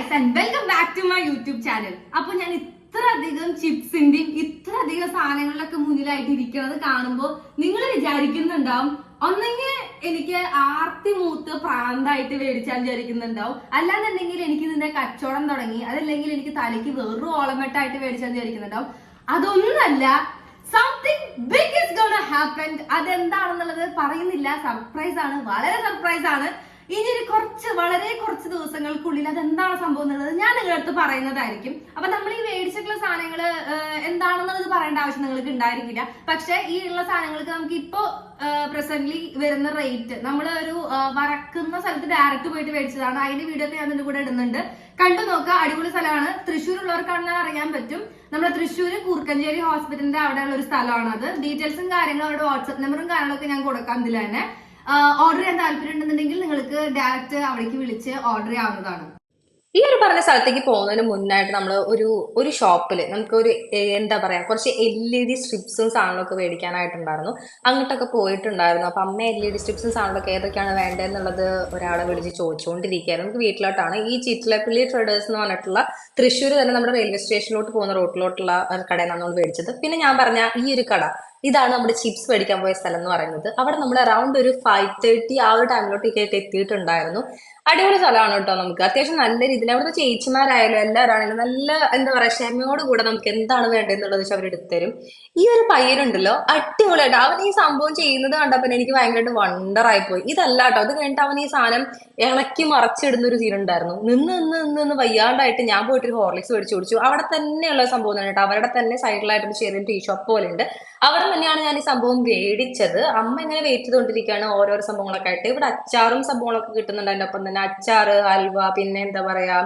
Guys and welcome back to my YouTube channel അപ്പൊ ഞാൻ ഇത്ര അധികം ചിപ്സിന്റെയും ഇത്ര അധികം സാധനങ്ങളിലൊക്കെ മുന്നിലായിട്ട് ഇരിക്കുന്നത് കാണുമ്പോൾ നിങ്ങൾ വിചാരിക്കുന്നുണ്ടാവും. ഒന്നെങ്കിൽ എനിക്ക് ആർത്തി മൂത്ത് പ്രാന്തായിട്ട് മേടിച്ചാൽ വിചാരിക്കുന്നുണ്ടാവും. അല്ലാന്നുണ്ടെങ്കിൽ എനിക്ക് ഇതിന്റെ കച്ചവടം തുടങ്ങി അതല്ലെങ്കിൽ എനിക്ക് തലയ്ക്ക് വെറും ഓളമെട്ടായിട്ട് മേടിച്ചാൽ വിചാരിക്കുന്നുണ്ടാവും. അതൊന്നല്ല something big is gone happen അതെന്താണെന്നുള്ളത് പറയുന്നില്ല. സർപ്രൈസ് ആണ്. വളരെ സർപ്രൈസ് ആണ്. ഇനി ഒരു കുറച്ച് വളരെ കുറച്ച് ദിവസങ്ങൾക്കുള്ളിൽ അതെന്താണ് സംഭവം എന്നുള്ളത് ഞാൻ നിങ്ങളുടെ അടുത്ത് പറയുന്നതായിരിക്കും. അപ്പൊ നമ്മൾ ഈ മേടിച്ചിട്ടുള്ള സാധനങ്ങൾ എന്താണെന്നുള്ളത് പറയേണ്ട ആവശ്യം നിങ്ങൾക്ക് ഉണ്ടായിരിക്കില്ല. പക്ഷെ ഈ ഉള്ള സാധനങ്ങൾക്ക് നമുക്ക് ഇപ്പോ പ്രസന്റ്ലി വരുന്ന റേറ്റ് നമ്മൾ ഒരു വറക്കുന്ന സ്ഥലത്ത് ഡയറക്റ്റ് പോയിട്ട് മേടിച്ചതാണ്. അതിന്റെ വീഡിയോ ഞാൻ ഇതിന്റെ കൂടെ ഇടുന്നുണ്ട്. കണ്ടു നോക്കുക അടിപൊളി സ്ഥലമാണ്. തൃശ്ശൂർ ഉള്ളവർക്കാണെന്ന് അറിയാൻ പറ്റും. നമ്മുടെ തൃശ്ശൂർ കൂർക്കഞ്ചേരി ഹോസ്പിറ്റലിന്റെ അവിടെയുള്ള ഒരു സ്ഥലമാണ് അത് ഡീറ്റെയിൽസും കാര്യങ്ങളും അവരുടെ വാട്സ്ആപ്പ് നമ്പറും കാര്യങ്ങളൊക്കെ ഞാൻ കൊടുക്കാം ഇതിൽ തന്നെ. ഓർഡർ ചെയ്യാൻ താല്പര്യം ഉണ്ടെന്നുണ്ടെങ്കിൽ നിങ്ങൾക്ക് ഡയറക്റ്റ് അവിടേക്ക് വിളിച്ച് ഓർഡർ ചെയ്യാവുന്നതാണ്. ഈ ഒരു പറഞ്ഞ സ്ഥലത്തേക്ക് പോകുന്നതിന് മുന്നായിട്ട് നമ്മൾ ഒരു ഒരു ഷോപ്പിൽ നമുക്ക് ഒരു എന്താ പറയാ കുറച്ച് എൽ ഇ ഡി സ്ട്രിപ്സും സാധനങ്ങളൊക്കെ മേടിക്കാനായിട്ടുണ്ടായിരുന്നു. അങ്ങോട്ടൊക്കെ പോയിട്ടുണ്ടായിരുന്നു. അപ്പൊ അമ്മ എൽ ഇ ഡി സ്ട്രിപ്സും സാധനങ്ങളൊക്കെ ഏതൊക്കെയാണ് വേണ്ടതെന്നുള്ളത് ഒരാളെ വിളിച്ച് ചോദിച്ചുകൊണ്ടിരിക്കുകയായിരുന്നു നമുക്ക് വീട്ടിലോട്ടാണ്. ഈ ചിറ്റിലപ്പള്ളി ട്രേഡേഴ്സ് എന്ന് പറഞ്ഞിട്ടുള്ള തൃശ്ശൂർ തന്നെ നമ്മുടെ റെയിൽവേ സ്റ്റേഷനിലോട്ട് പോകുന്ന റോട്ടിലോട്ടുള്ള കടയിൽ നമ്മൾ മേടിച്ചത്. പിന്നെ ഞാൻ പറഞ്ഞ ഈ ഒരു കട ഇതാണ് നമ്മുടെ ചിപ്സ് മേടിക്കാൻ പോയ സ്ഥലം എന്ന് പറയുന്നത്. അവിടെ നമ്മൾ അറൗണ്ട് ഒരു ഫൈവ് തേർട്ടി ആ ഒരു ടൈമിലോട്ടേക്ക് എത്തിയിട്ടുണ്ടായിരുന്നു. അടിപൊളി സ്ഥലമാണ് കേട്ടോ നമുക്ക്. അത്യാവശ്യം നല്ല രീതിയിൽ അവിടുത്തെ ചേച്ചിമാരായാലും എല്ലാവരാണെങ്കിലും നല്ല എന്താ പറയുക ക്ഷമയോട് കൂടെ നമുക്ക് എന്താണ് വേണ്ടതെന്നുള്ളത് വെച്ചാൽ അവർ എടുത്തരും ഈ ഒരു പയ്യനുണ്ടല്ലോ അടിപൊളിയായിട്ട് അവൻ ഈ സംഭവം ചെയ്യുന്നത് കണ്ടപ്പോൾ എനിക്ക് ഭയങ്കരമായിട്ട് വണ്ടറായി പോയി. ഇതല്ല കേട്ടോ അത് കഴിഞ്ഞിട്ട് അവൻ ഈ സാധനം ഇളക്കി മറച്ചിടുന്ന ഒരു സീൻ ഉണ്ടായിരുന്നു. നിന്ന് നിന്ന് നിന്ന് നിന്ന് വയ്യാണ്ടായിട്ട് ഞാൻ പോയിട്ട് ഒരു ഹോർലിക്സ് മേടിച്ചു കുടിച്ചു. അവിടെ തന്നെയുള്ള സംഭവം തന്നെ കേട്ടോ. അവരുടെ തന്നെ സൈഡിലായിട്ട് ചെറിയ ടീ ഷോപ്പ് പോലെ ഉണ്ട് അവിടെ തന്നെയാണ് ഞാൻ ഈ സംഭവം മേടിച്ചത്. അമ്മ ഇങ്ങനെ വെയിറ്റ് ചെയ്തുകൊണ്ടിരിക്കുകയാണ് ഓരോരോ സംഭവങ്ങളൊക്കെ ആയിട്ട്. ഇവിടെ അച്ചാറും സംഭവങ്ങളൊക്കെ കിട്ടുന്നുണ്ട് അതിന്റെ ഒപ്പം തന്നെ. അച്ചാറ് ഹൽവ പിന്നെ എന്താ പറയാ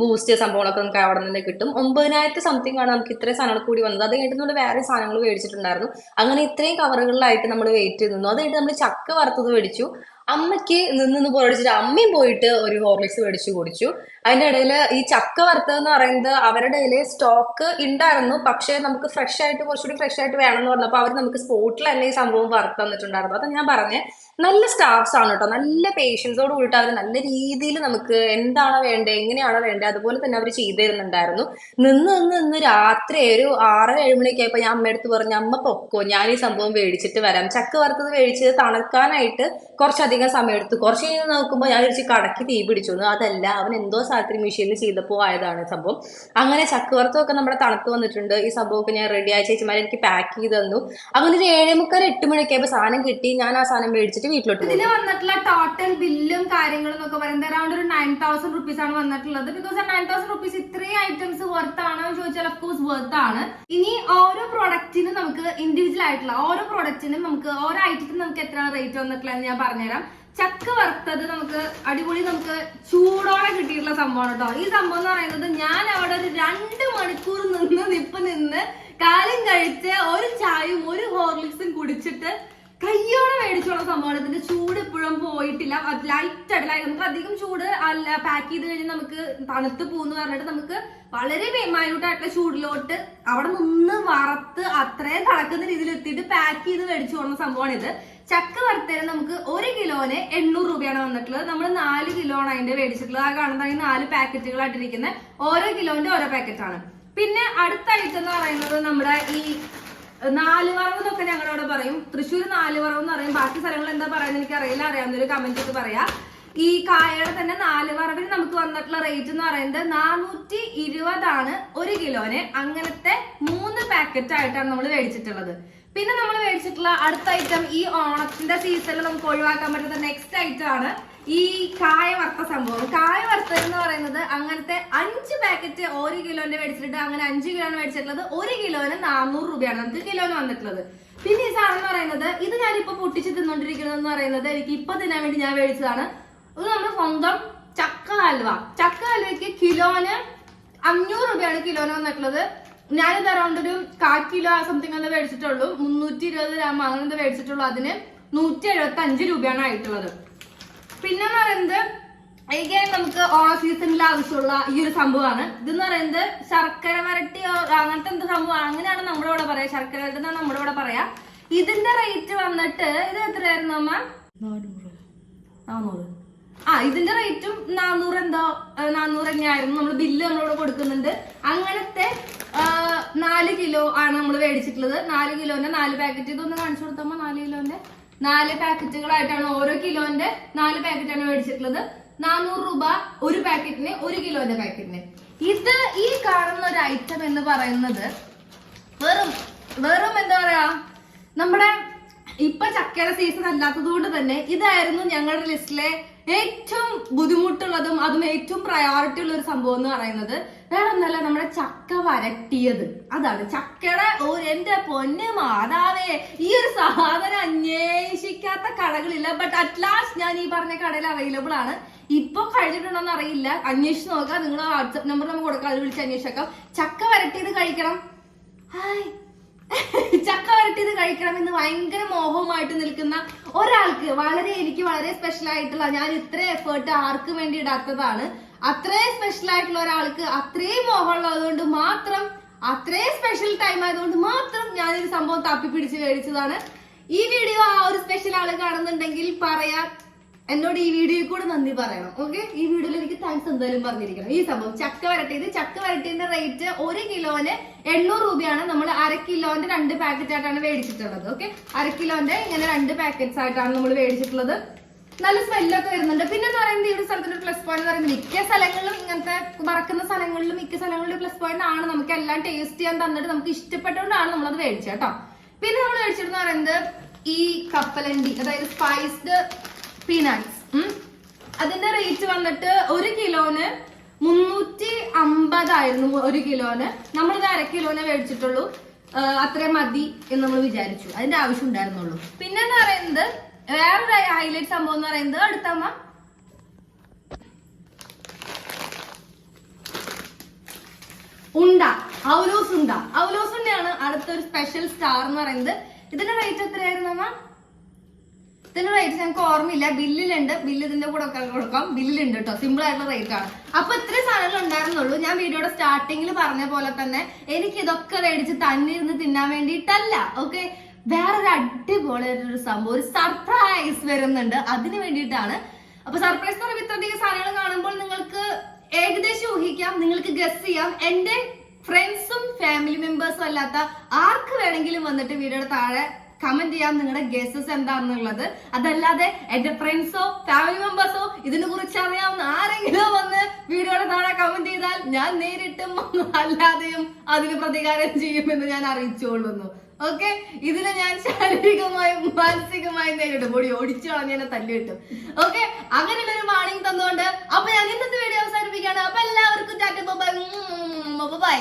ബൂസ്റ്റ് സംഭവങ്ങളൊക്കെ നമുക്ക് അവിടെ നിന്ന് കിട്ടും. ഒമ്പതിനായിരത്തി സംതിങ് ആണ് നമുക്ക് ഇത്രയും സാധനങ്ങൾ കൂടി വന്നത്. അത് കഴിഞ്ഞിട്ട് നമ്മൾ വേറെ സാധനങ്ങൾ മേടിച്ചിട്ടുണ്ടായിരുന്നു. അങ്ങനെ ഇത്രയും കവറുകളിലായിട്ട് നമ്മൾ വെയിറ്റ് നിന്നു. അത് കഴിഞ്ഞിട്ട് നമ്മൾ ചക്ക വറുത്തത് മേടിച്ചു. അമ്മയ്ക്ക് നിന്ന് പോരടിച്ചിട്ട് അമ്മയും പോയിട്ട് ഒരു ഹോർലിക്സ് മേടിച്ചു കുടിച്ചു. അതിന്റെ ഇടയിൽ ഈ ചക്ക വറുത്തത് എന്ന് പറയുന്നത് അവരുടെ കയ്യിൽ സ്റ്റോക്ക് ഉണ്ടായിരുന്നു പക്ഷേ നമുക്ക് ഫ്രഷ് ആയിട്ട് കുറച്ചുകൂടി ഫ്രഷ് ആയിട്ട് വേണം എന്ന് പറഞ്ഞപ്പോൾ അവർ നമുക്ക് സ്പോട്ടിൽ തന്നെ ഈ സംഭവം വറുത്ത് തന്നിട്ടുണ്ടായിരുന്നു ഞാൻ പറഞ്ഞേ നല്ല സ്റ്റാഫ്സ് ആണ് കേട്ടോ നല്ല പേഷ്യൻസോട് കൂടിയിട്ട് അവർ നല്ല രീതിയിൽ നമുക്ക് എന്താണ് വേണ്ടത് എങ്ങനെയാണ് വേണ്ടത് അതുപോലെ തന്നെ അവർ ചെയ്തു തരുന്നുണ്ടായിരുന്നു നിന്ന് നിന്ന് നിന്ന് രാത്രി ഒരു ആറര ഏഴ് മണിയൊക്കെ ആയപ്പോൾ ഞാൻ അമ്മയടുത്ത് പറഞ്ഞു അമ്മ പൊക്കോ ഞാൻ ഈ സംഭവം മേടിച്ചിട്ട് വരാം. ചക്ക വറുത്തത് മേടിച്ചത് തണുക്കാനായിട്ട് കുറച്ചധികം സമയം എടുത്തു. കുറച്ച് കഴിഞ്ഞ് നോക്കുമ്പോൾ ഞാൻ വിളിച്ച് കടക്കി തീ പിടിച്ചു അതല്ല അവൻ എന്തോ സാധനത്തിന് മെഷീനിൽ ചെയ്തപ്പോൾ ആയതാണ് സംഭവം. അങ്ങനെ ചക്കവർത്തമൊക്കെ നമ്മുടെ തണുത്ത് വന്നിട്ടുണ്ട്. ഈ സംഭവമൊക്കെ ഞാൻ റെഡി ആയ. ചേച്ചിമാർ എനിക്ക് പാക്ക് ചെയ്ത് തന്നു. അങ്ങനെ ഒരു ഏഴേ മുക്കാൽ എട്ട് മണിയൊക്കെ ആയപ്പോൾ സാധനം കിട്ടി. ഞാൻ ആ സാധനം മേടിച്ചിട്ട് വീട്ടിലോട്ട് ഇതിന് വന്നിട്ടുള്ള ടോട്ടൽ ബില്ലും കാര്യങ്ങളും എന്നൊക്കെ പറയുന്നത് അറൗണ്ട് ഒരു നയൻ തൗസൻഡ് റുപ്പീസ് ആണ് വന്നിട്ടുള്ളത്. ബിക്കോസ് നയൻ തൗസൻഡ് റുപ്പീസ് ഇത്രയും ഐറ്റംസ് വർത്ത് ആണോ എന്ന് ചോദിച്ചാൽ ഓഫ് കോഴ്സ് വർത്ത് ആണ്. ഇനി ഓരോ പ്രോഡക്റ്റിനും നമുക്ക് ഇൻഡിവിജ്വൽ ആയിട്ടുള്ള ഓരോ പ്രോഡക്റ്റിനും നമുക്ക് ഓരോ ഐറ്റത്തിനും നമുക്ക് എത്ര റേറ്റ് വന്നിട്ടുള്ളത് ഞാൻ പറഞ്ഞുതരാം. ചക്ക വറുത്തത് നമുക്ക് അടിപൊളി നമുക്ക് ചൂടോടെ കിട്ടിയിട്ടുള്ള സംഭവമാണ് കേട്ടോ ഈ സംഭവം എന്ന് പറയുന്നത് ഞാൻ അവിടെ ഒരു രണ്ട് മണിക്കൂർ നിന്ന് നിപ്പ് നിന്ന് കാലം കഴിച്ച് ഒരു ചായയും ഒരു ഹോർലിക്സും കുടിച്ചിട്ട് കയ്യോടെ മേടിച്ചുള്ള സംഭവമാണ്. ഇതിന്റെ ചൂട് ഇപ്പോഴും പോയിട്ടില്ല. ലൈറ്റ് like നമുക്ക് അധികം ചൂട് അല്ല. പാക്ക് ചെയ്ത് കഴിഞ്ഞാൽ നമുക്ക് തണുത്ത് പോകുന്നു പറഞ്ഞിട്ട് നമുക്ക് വളരെ മൈന്യൂട്ടായിട്ടുള്ള ചൂടിലോട്ട് അവിടെ നിന്ന് വറുത്ത് അത്രയും തളക്കുന്ന രീതിയിൽ എത്തിയിട്ട് പാക്ക് ചെയ്ത് മേടിച്ചു പോകുന്ന സംഭവമാണ് ഇത്. ചക്ക വറുത്തതിന് നമുക്ക് ഒരു കിലോന് എണ്ണൂറ് രൂപയാണ് വന്നിട്ടുള്ളത്. നമ്മൾ നാല് കിലോ ആണ് അതിന്റെ മേടിച്ചിട്ടുള്ളത്. ആ കാണുന്ന നാല് പാക്കറ്റുകളായിട്ടിരിക്കുന്ന ഓരോ കിലോന്റെ ഓരോ പാക്കറ്റാണ്. പിന്നെ അടുത്ത ഐറ്റം എന്ന് പറയുന്നത് നമ്മുടെ ഈ നാല് വറവ് എന്നൊക്കെ ഞങ്ങളുടെ അവിടെ പറയും. തൃശ്ശൂർ നാല് വറവ് എന്ന് പറയും. ബാക്കി സ്ഥലങ്ങൾ എന്താ പറയുന്നത് എനിക്ക് അറിയില്ല അറിയാവുന്നൊരു കമന്റ് ഒക്കെ പറയാ. ഈ കായയുടെ തന്നെ നാല് വറവിന് നമുക്ക് വന്നിട്ടുള്ള റേറ്റ് എന്ന് പറയുന്നത് നാനൂറ്റി ഇരുപതാണ് ഒരു കിലോന്. അങ്ങനത്തെ മൂന്ന് പാക്കറ്റ് ആയിട്ടാണ് നമ്മൾ മേടിച്ചിട്ടുള്ളത്. പിന്നെ നമ്മൾ മേടിച്ചിട്ടുള്ള അടുത്ത ഐറ്റം ഈ ഓണത്തിന്റെ സീസണിൽ നമുക്ക് ഒഴിവാക്കാൻ പറ്റുന്ന നെക്സ്റ്റ് ഐറ്റം ആണ് ഈ കായ വറുത്ത സംഭവം. കായ വറുത്തത് എന്ന് പറയുന്നത് അങ്ങനത്തെ അഞ്ച് പാക്കറ്റ് ഒരു കിലോന്റെ മേടിച്ചിട്ട് അങ്ങനെ അഞ്ച് കിലോന് മേടിച്ചിട്ടുള്ളത് ഒരു കിലോന് നാനൂറ് രൂപയാണ് നമുക്ക് കിലോന് വന്നിട്ടുള്ളത്. പിന്നെ ഈ സാധനം എന്ന് പറയുന്നത് ഇത് ഞാനിപ്പോ പൊട്ടിച്ച് തിന്നോണ്ടിരിക്കുന്നത് എന്ന് പറയുന്നത് എനിക്ക് ഇപ്പൊ തിന്നാൻ വേണ്ടി ഞാൻ മേടിച്ചതാണ്. ഇത് നമ്മൾ സ്വന്തം ചക്ക ഹൽവ. ചക്ക ഹൽവയ്ക്ക് കിലോന് അഞ്ഞൂറ് രൂപയാണ് കിലോന് വന്നിട്ടുള്ളത്. ഞാനിത് അറൗണ്ട് ഒരു കാ കിലോ സംതിങ് എന്ന് മേടിച്ചിട്ടുള്ളൂ. മുന്നൂറ്റി ഇരുപത് ഗ്രാം അങ്ങനെ മേടിച്ചിട്ടുള്ളൂ. അതിന് നൂറ്റി എഴുപത്തി അഞ്ച് രൂപയാണ് ആയിട്ടുള്ളത്. പിന്നെ പറയുന്നത് again നമുക്ക് ഓണ സീസണിൽ ആവശ്യമുള്ള ഈ ഒരു സംഭവമാണ്. ഇതെന്ന് പറയുന്നത് ശർക്കര വരട്ടി അങ്ങനത്തെ എന്ത് സംഭവമാണ്. അങ്ങനെയാണ് നമ്മുടെ ഇവിടെ പറയാ. ശർക്കര വരട്ടി എന്നാണ് നമ്മുടെ ഇവിടെ പറയാ. ഇതിന്റെ റേറ്റ് വന്നിട്ട് ഇത് എത്രയായിരുന്നു അമ്മ? നാനൂറ്. നാനൂറ്. ആ ഇതിന്റെ റേറ്റും നാനൂറ് എന്തോ നാനൂറ് തന്നെയായിരുന്നു. നമ്മൾ ബില്ല് നമ്മളിവിടെ കൊടുക്കുന്നുണ്ട്. അങ്ങനത്തെ നാല് കിലോ ആണ് നമ്മൾ മേടിച്ചിട്ടുള്ളത്. നാല് കിലോന്റെ നാല് പാക്കറ്റ് ഇതൊന്ന് കാണിച്ചു കൊടുത്തപ്പോ നാല് കിലോന്റെ. നാല് പാക്കറ്റുകളായിട്ടാണ് ഓരോ കിലോന്റെ നാല് പാക്കറ്റാണ് മേടിച്ചിട്ടുള്ളത്. നാനൂറ് രൂപ ഒരു പാക്കറ്റിന് ഒരു കിലോന്റെ പാക്കറ്റിന് ഇത് ഈ കാണുന്ന ഒരു ഐറ്റം എന്ന് പറയുന്നത് വെറും വെറും എന്താ പറയാ നമ്മുടെ ഇപ്പൊ ചക്കയുടെ സീസൺ അല്ലാത്തത് കൊണ്ട് തന്നെ ഇതായിരുന്നു ഞങ്ങളുടെ ലിസ്റ്റിലെ ഏറ്റവും ബുദ്ധിമുട്ടുള്ളതും അതും ഏറ്റവും പ്രയോറിറ്റി ഉള്ള ഒരു സംഭവം എന്ന് പറയുന്നത്. വേറെ ഒന്നല്ല നമ്മുടെ ചക്ക വരട്ടിയത്. അതാണ്. ചക്കയുടെ ഒരു എന്റെ പൊന്നെ മാതാവേ ഈ ഒരു സാധനം അന്വേഷിക്കാത്ത കടകളില്ല. ബട്ട് അറ്റ് ലാസ്റ്റ് ഞാൻ ഈ പറഞ്ഞ കടയിൽ അവൈലബിൾ ആണ്. ഇപ്പൊ കഴിഞ്ഞിട്ടുണ്ടോന്ന് അറിയില്ല. അന്വേഷിച്ച് നോക്കാം. നിങ്ങളുടെ വാട്സപ്പ് നമ്പർ നമുക്ക് കൊടുക്കാം. അത് വിളിച്ച് അന്വേഷിച്ചേക്കാം. ചക്ക വരട്ടിയത് കഴിക്കണം. ഹായ്. ചക്ക വരട്ടിയത് കഴിക്കണം എന്ന് ഭയങ്കര മോഹവുമായിട്ട് നിൽക്കുന്ന ഒരാൾക്ക് വളരെ എനിക്ക് വളരെ സ്പെഷ്യൽ ആയിട്ടുള്ള ഞാൻ ഇത്ര എഫേർട്ട് ആർക്കും വേണ്ടി ഇടാത്തതാണ്. അത്രയും സ്പെഷ്യൽ ആയിട്ടുള്ള ഒരാൾക്ക് അത്രയും മോഹമുള്ളതുകൊണ്ട് മാത്രം അത്രയും സ്പെഷ്യൽ ടൈം ആയതുകൊണ്ട് മാത്രം ഞാനൊരു സംഭവം തപ്പി പിടിച്ച് മേടിച്ചതാണ് ഈ വീഡിയോ ആ ഒരു സ്പെഷ്യൽ ആൾ കാണുന്നുണ്ടെങ്കിൽ പറയാ എന്നോട് ഈ വീഡിയോ കൂടെ നന്ദി പറയണം ഓക്കെ ഈ വീഡിയോയിൽ എനിക്ക് താങ്ക്സ് എന്തായാലും പറഞ്ഞിരിക്കണം. ഈ സംഭവം ചക്ക വരട്ടിയത് ചക്ക വരട്ടിന്റെ റേറ്റ് ഒരു കിലോന് എണ്ണൂറ് രൂപയാണ്. നമ്മൾ അര കിലോന്റെ രണ്ട് പാക്കറ്റ് ആയിട്ടാണ് മേടിച്ചിട്ടുള്ളത് ഓക്കെ അര കിലോന്റെ ഇങ്ങനെ രണ്ട് പാക്കറ്റ്സ് ആയിട്ടാണ് നമ്മൾ മേടിച്ചിട്ടുള്ളത്. നല്ല സ്മെല്ലൊക്കെ വരുന്നുണ്ട്. പിന്നെ എന്ന് പറയുന്നത് ഈ ഒരു സ്ഥലത്തിന്റെ പ്ലസ് പോയിന്റ് എന്ന് പറയുന്നത് മിക്ക സ്ഥലങ്ങളിലും ഇങ്ങനത്തെ മറക്കുന്ന സ്ഥലങ്ങളിലും മിക്ക സ്ഥലങ്ങളിലും പ്ലസ് പോയിന്റ് ആണ്. നമുക്ക് എല്ലാം ടേസ്റ്റ് ചെയ്യാൻ തന്നിട്ട് നമുക്ക് ഇഷ്ടപ്പെട്ടുകൊണ്ടാണ് നമ്മളത് മേടിച്ചത് കേട്ടോ. പിന്നെ നമ്മൾ മേടിച്ചിരുന്ന പറയുന്നത് ഈ കപ്പലണ്ടി അതായത് സ്പൈസ്ഡ് പീനട്സ് അതിന്റെ റേറ്റ് വന്നിട്ട് ഒരു കിലോന് മുന്നൂറ്റി അമ്പതായിരുന്നു ഒരു കിലോന്. നമ്മളിത് അര കിലോനെ മേടിച്ചിട്ടുള്ളൂ. അത്രയും മതി എന്ന് നമ്മൾ വിചാരിച്ചു. അതിന്റെ ആവശ്യം ഉണ്ടായിരുന്നുള്ളൂ. പിന്നെ എന്ന് പറയുന്നത് വേറൊരു ഹൈലൈറ്റ് സംഭവം എന്ന് പറയുന്നത് അടുത്തമ്മ ഉണ്ട. ഔലോസ് ഉണ്ട. ഔലോസ് ഉണ്ടയാണ് അടുത്തൊരു സ്പെഷ്യൽ സ്റ്റാർ എന്ന് പറയുന്നത്. ഇതിന്റെ റേറ്റ് എത്രയായിരുന്നു അമ്മ? ഇതിന്റെ റേറ്റ് ഞങ്ങൾക്ക് ഓർമ്മയില്ല. ബില്ലിലുണ്ട്. ബില്ല് ഇതിന്റെ കൂടെ ഒക്കെ കൊടുക്കാം. ബില്ലിലുണ്ട് കേട്ടോ സിമ്പിൾ ആയിട്ടുള്ള റേറ്റ് ആണ്. അപ്പൊ ഇത്രയും സാധനങ്ങൾ ഉണ്ടായിരുന്നുള്ളൂ. ഞാൻ വീഡിയോയുടെ സ്റ്റാർട്ടിങ്ങിൽ പറഞ്ഞ പോലെ തന്നെ എനിക്ക് ഇതൊക്കെ മേടിച്ച് തന്നെ ഇരുന്ന് തിന്നാൻ വേണ്ടിയിട്ടല്ല ഓക്കെ വേറൊരു അടിപൊളി ഒരു സംഭവം ഒരു സർപ്രൈസ് വരുന്നുണ്ട്. അതിന് വേണ്ടിയിട്ടാണ്. അപ്പൊ സർപ്രൈസ് എന്ന് പറയുമ്പോൾ ഇത്രയധികം സാധനങ്ങൾ കാണുമ്പോൾ നിങ്ങൾക്ക് ഏകദേശം ഊഹിക്കാം നിങ്ങൾക്ക് ഗസ് ചെയ്യാം. എന്റെ ഫ്രണ്ട്സും ഫാമിലി മെമ്പേഴ്സും അല്ലാത്ത ആർക്ക് വേണമെങ്കിലും വന്നിട്ട് വീഡിയോയുടെ താഴെ കമന്റ് ചെയ്യാൻ നിങ്ങളുടെ ഗസസ് എന്താണെന്നുള്ളത് അതല്ലാതെ എന്റെ ഫ്രണ്ട്സോ ഫാമിലി മെമ്പേഴ്സോ ഇതിനെ കുറിച്ച് അറിയാവുന്ന ആരെങ്കിലും വന്ന് വീഡിയോയുടെ താഴെ കമന്റ് ചെയ്താൽ ഞാൻ നേരിട്ടും അല്ലാതെയും അതിന് പ്രതികാരം ചെയ്യുമെന്ന് ഞാൻ അറിയിച്ചുകൊള്ളുന്നു ഓക്കെ ഇതിനെ ഞാൻ ശാരീരികമായും മാനസികമായും നേരിടും ഓടി ഓടിച്ചു കളഞ്ഞ തല്ലി കിട്ടും ഓക്കെ അങ്ങനെയുള്ളൊരു വാണിംഗ് തന്നുകൊണ്ട് അപ്പൊ ഞാൻ ഇന്നത്തെ വീഡിയോ അവസാനിപ്പിക്കുകയാണ് അപ്പൊ എല്ലാവർക്കും ബൈ